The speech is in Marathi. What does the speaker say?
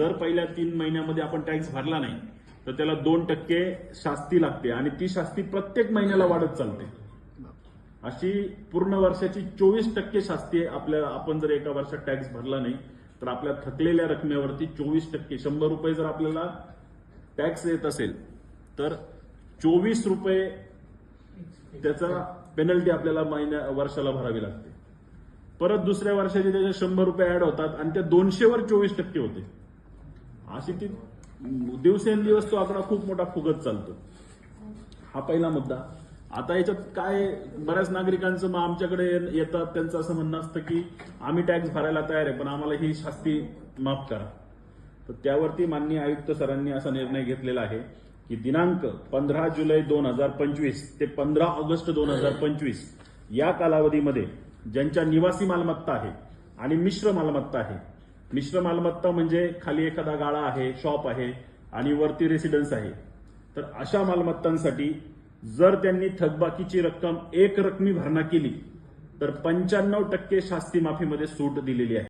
जर पहिल्या तीन महिन्यामध्ये आपण टॅक्स भरला नाही तर त्याला दोन टक्के शास्ती लागते आणि ती शास्ती प्रत्येक महिन्याला वाढत चालते. अशी पूर्ण वर्षाची चोवीस टक्के शास्ती आपल्या आपण जर एका वर्षात टॅक्स भरला नाही तर आपल्या थकलेल्या रकमेवरती चोवीस टक्के शंभर रुपये जर आपल्याला टॅक्स येत असेल तर चोवीस रुपये त्याचा पेनल्टी आपल्याला महिन्या वर्षाला भरावी लागते. परत दुसऱ्या वर्षाचे त्याचे शंभर रुपये ऍड होतात आणि त्या दोनशेवर चोवीस टक्के होते. अशी ती दिवसेंदिवस तो आकडा खूप मोठा फुगत चालतो. हा पहिला मुद्दा. आता याच्यात काय बऱ्याच नागरिकांचं मग आमच्याकडे येतात त्यांचं असं म्हणणं असतं की आम्ही टॅक्स भरायला तयार आहे पण आम्हाला ही शास्ती माफ करा. तर त्यावरती माननीय आयुक्त सरांनी असा निर्णय घेतलेला आहे की दिनांक पंधरा जुलै दोन हजार पंचवीस ते पंधरा ऑगस्ट दोन हजार पंचवीस या कालावधीमध्ये ज्यांच्या निवासी मालमत्ता आहे आणि मिश्र मालमत्ता आहे मिश्र मालमत्ता म्हणजे खाली एखादा गाळा आहे शॉप आहे आणि वरती रेसिडेन्स आहे. तर अशा मालमत्तांसाठी जर त्यांनी थकबाकीची रक्कम एक रकमी भरणा केली तर पंच्याण्णव टक्के शास्ती माफीमध्ये सूट दिलेली आहे.